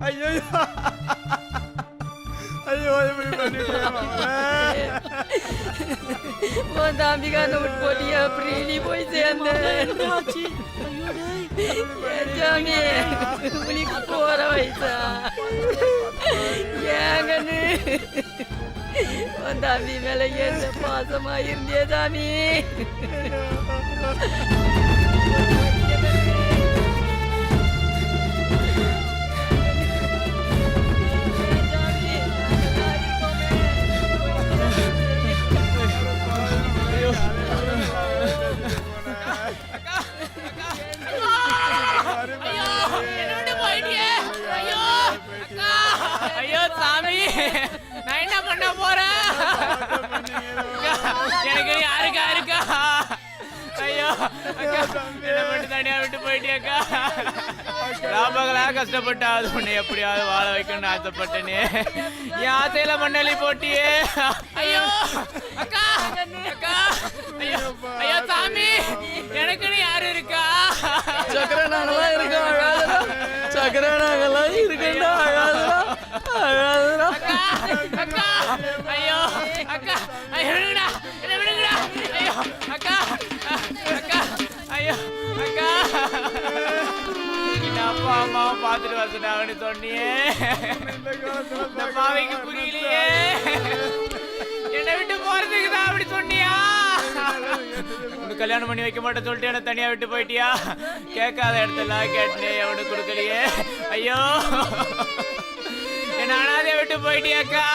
ஐயோ ஐயோ இப்படி பண்ணிட்டேன். உன் தம்பிக்கான விட்டு போட்டியா அப்படி நீ போய் சேர்ந்த ஏன் சாமி உனக்கு போற வயசா ஏங்கன்னு உன் தம்பி மேல எந்த பாசமா இருந்தே சாமி சாமி நான் என்ன பண்ண போறேன்? எனக்கு யாருக்கா இருக்கா ஐயோ அக்கா என்ன பண்ணி தனியா விட்டு போயிட்டியாக்கா? ராபகளா கஷ்டப்பட்டு அது உன்னை எப்படியாவது வாழ வைக்கணும்னு ஆசைப்பட்டேனே. என் ஆசையில மண்ணலி போட்டியே. ஐயோ அக்கா அக்கா ஐயோ ஐயோ சாமி எனக்குன்னு யாரு இருக்கா? சக்கரை இருக்கோம் அழாதுடா. சக்கரை இருக்கேன்டா அழாதுடா. அக்கா அக்கா ஐயோ அக்கா ஐயோ விடுங்கடா என்ன விடுங்கடா ஐயோ அக்கா அக்கா ஐயோ அக்கா இந்த அப்பா அம்மாவும் பார்த்துட்டு வந்துட்டாங்கன்னு சொன்னியே இந்த பாவைக்கு புரியலையே என்னை விட்டு போறதுக்கு தான் அப்படி சொன்னியா உனக்கு கல்யாணம் பண்ணி வைக்க மாட்டேன் சொல்லிட்டு என்ன தனியா விட்டு போயிட்டியா கேட்காத இடத்தெல்லாம் கேட்டேன் அவனுக்கு கொடுக்கலையே ஐயோ விட்டு போயிட்டியாக்கா?